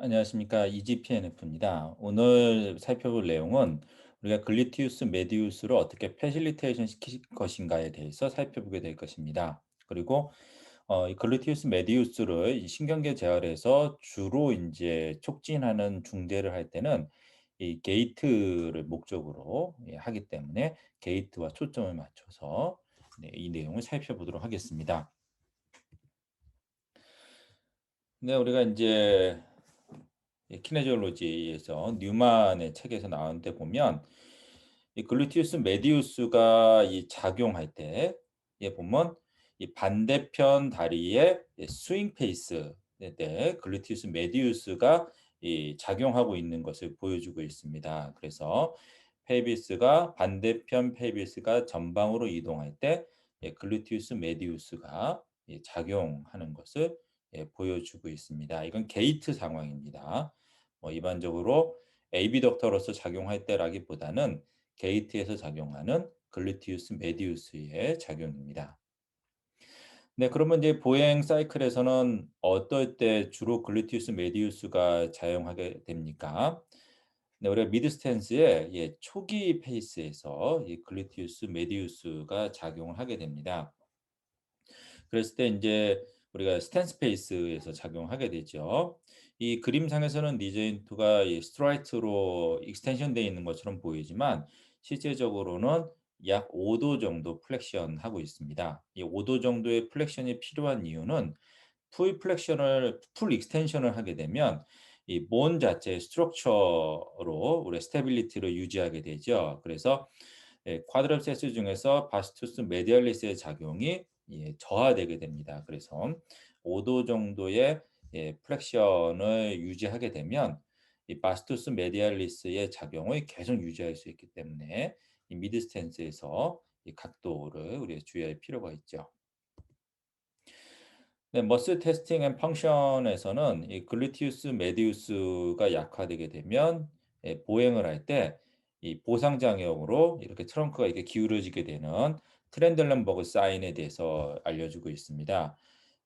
안녕하십니까. 이지PNF입니다. 오늘 살펴볼 내용은 우리가 글리티우스 메디우스를 어떻게 패실리테이션 시킬 것인가에 대해서 살펴보게 될 것입니다. 그리고 어, 이 글리티우스 메디우스를 이 신경계 재활에서 주로 이제 촉진하는 중대를 할 때는 이 게이트를 목적으로 예, 하기 때문에 게이트와 초점을 맞춰서 네, 이 내용을 살펴보도록 하겠습니다. 네, 우리가 이제 키네지올로지에서 뉴만의 책에서 나오는데 보면 이 글루티우스 메디우스가 이 작용할 때 예, 보면 이 반대편 다리의 스윙 페이스 때 글루티우스 메디우스가 이 작용하고 있는 것을 보여주고 있습니다. 그래서 페이비스가 반대편 페이비스가 전방으로 이동할 때 예, 글루티우스 메디우스가 예, 작용하는 것을 예, 보여주고 있습니다. 이건 게이트 상황입니다. 뭐 일반적으로 AB덕터로서 작용할 때라기보다는 게이트에서 작용하는 글루티우스 메디우스의 작용입니다. 네, 그러면 이제 보행 사이클에서는 어떨 때 주로 글루티우스 메디우스가 작용하게 됩니까? 네, 우리가 미드 스탠스의 예, 초기 페이스에서 이 글루티우스 메디우스가 작용을 하게 됩니다. 그랬을 때 이제 우리가 스탠스 페이스에서 작용하게 되죠. 이 그림상에서는 니저인트가 이 스트라이트로 익스텐션 되어 있는 것처럼 보이지만 실제적으로는 약 5도 정도 플렉션 하고 있습니다. 이 5도 정도의 플렉션이 필요한 이유는 풀 플렉션을 풀 익스텐션을 하게 되면 이본 자체의 스트럭처로 우리 스테빌리티를 유지하게 되죠. 그래서 예, 쿼드럽 세스 중에서 바스투스 메디얼리스의 작용이 예, 저하되게 됩니다. 그래서 5도 정도의 예, 플렉션을 유지하게 되면 이 바스투스 메디알리스의 작용을 계속 유지할 수 있기 때문에 이 미드 스탠스에서 이 각도를 우리가 주의할 필요가 있죠. 네, 머슬 테스팅 앤 펑션에서는 이 글루티우스 메디우스가 약화되게 되면 예, 보행을 할 때 이 보상 장애으로 이렇게 트렁크가 이렇게 기울어지게 되는 트렌들렌버그 사인에 대해서 알려주고 있습니다.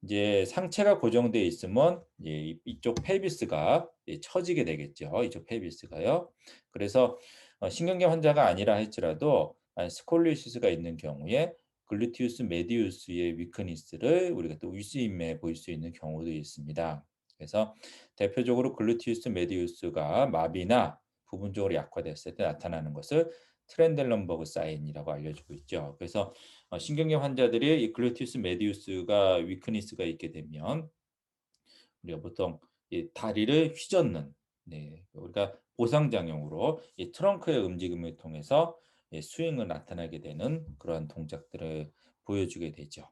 이제 상체가 고정되어 있으면 이제 이쪽 펠비스가 처지게 되겠죠. 이쪽 펠비스가요. 그래서 어, 신경계 환자가 아니라 할지라도 스콜리시스가 있는 경우에 글루티우스 메디우스의 위크니스를 우리가 또 위스임에 볼 수 있는 경우도 있습니다. 그래서 대표적으로 글루티우스 메디우스가 마비나 부분적으로 약화됐을 때 나타나는 것을 트렌델런버그 사인이라고 알려주고 있죠. 그래서 어, 신경계 환자들이 이 글루티우스 메디우스가 위크니스가 있게 되면 우리가 보통 이 다리를 휘젓는 네, 우리가 보상장형으로 이 트렁크의 움직임을 통해서 스윙을 나타나게 되는 그러한 동작들을 보여주게 되죠.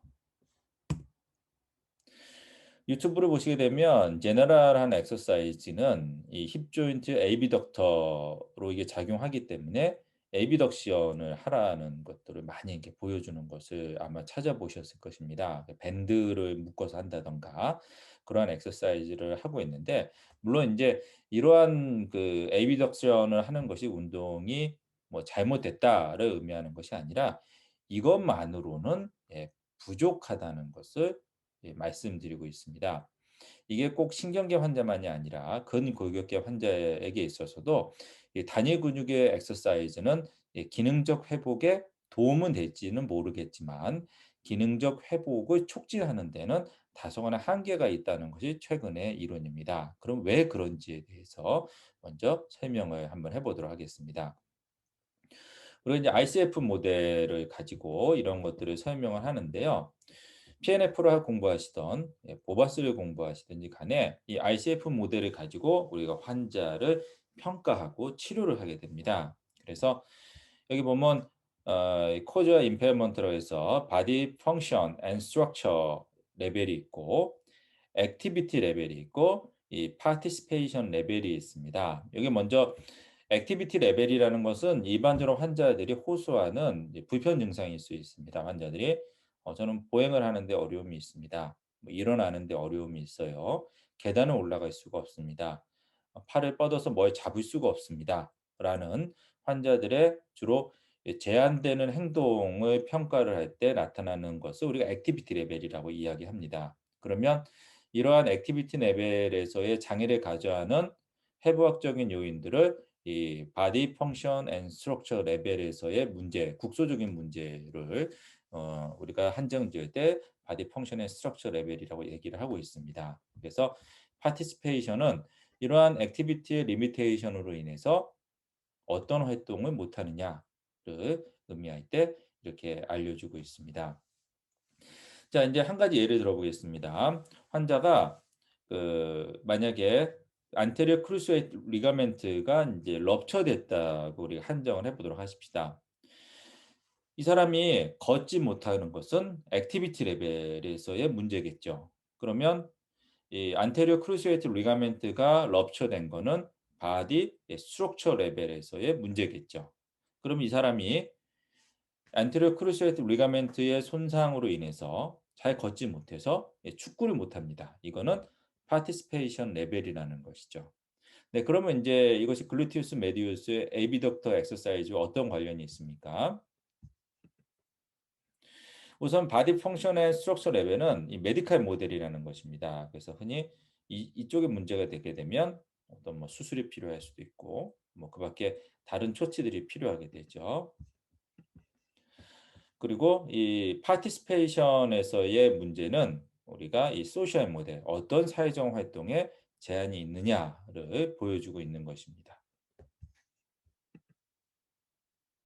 유튜브를 보시게 되면 제너럴한 엑서사이즈는 이 힙 조인트 에이비덕터로 이게 작용하기 때문에 에비덕션을 하라는 것들을 많이 이렇게 보여주는 것을 아마 찾아보셨을 것입니다. 그 밴드를 묶어서 한다든가 그러한 엑서사이즈를 하고 있는데 물론 이제 이러한 그 에비덕션을 하는 것이 운동이 뭐 잘못됐다를 의미하는 것이 아니라 이것만으로는 예, 부족하다는 것을 예, 말씀드리고 있습니다. 이게 꼭 신경계 환자만이 아니라 근골격계 환자에게 있어서도 단일 근육의 엑서사이즈는 기능적 회복에 도움은 될지는 모르겠지만 기능적 회복을 촉진하는 데는 다소간의 한계가 있다는 것이 최근의 이론입니다. 그럼 왜 그런지에 대해서 먼저 설명을 한번 해보도록 하겠습니다. 우리가 이제 ICF 모델을 가지고 이런 것들을 설명을 하는데요. PNF를 공부하시던 예, 보바스를 공부하시든지 간에 이 ICF 모델을 가지고 우리가 환자를 평가하고 치료를 하게 됩니다. 그래서 여기 보면 어, 코저 임페어먼트로 해서 바디 펑션 앤 스트럭처 레벨이 있고 액티비티 레벨이 있고 이 파티시페이션 레벨이 있습니다. 여기 먼저 액티비티 레벨이라는 것은 일반적으로 환자들이 호소하는 불편 증상일 수 있습니다. 환자들이 어, 저는 보행을 하는데 어려움이 있습니다. 뭐 일어나는데 어려움이 있어요. 계단을 올라갈 수가 없습니다. 어, 팔을 뻗어서 뭘 잡을 수가 없습니다. 라는 환자들의 주로 제한되는 행동을 평가를 할 때 나타나는 것을 우리가 액티비티 레벨이라고 이야기합니다. 그러면 이러한 액티비티 레벨에서의 장애를 가져하는 해부학적인 요인들을 이 body function and structure 레벨에서의 문제, 국소적인 문제를 어 우리가 한정 지을 때 function and structure 레벨이라고 얘기를 하고 있습니다. 그래서 participation은 이러한 액티비티의 리미테이션으로 인해서 어떤 활동을 못 하느냐를 의미할 때 이렇게 알려주고 있습니다. 자 인제 한 가지 예를 들어 보겠습니다. 환자가 그 만약에 anterior cruciate ligament가 인제 럽처 됐다고 우리가 한정을 해 보도록 하십시다. 이 사람이 걷지 못하는 것은 액티비티 레벨에서의 문제겠죠. 그러면 이 anterior cruciate ligament가 럽처 된 거는 body structure 레벨에서의 문제겠죠. 그럼 이 사람이 anterior cruciate ligament의 손상으로 인해서 잘 걷지 못해서 예 축구를 못 합니다. 이거는 participation 레벨이라는 것이죠. 네 그러면 인제 이것이 글루티우스 메디우스의 에비덕터 exercise와 어떤 관련이 있습니까? 우선 function and structure 레벨은 이 메디컬 모델이라는 것입니다. 그래서 흔히 이 이쪽에 문제가 되게 되면 어떤 뭐 수술이 필요할 수도 있고 뭐 그 밖에 다른 처치들이 필요하게 되죠. 그리고 이 participation에서의 문제는 우리가 이 소셜 모델 어떤 사회적 활동에 제한이 있느냐를 보여주고 있는 것입니다.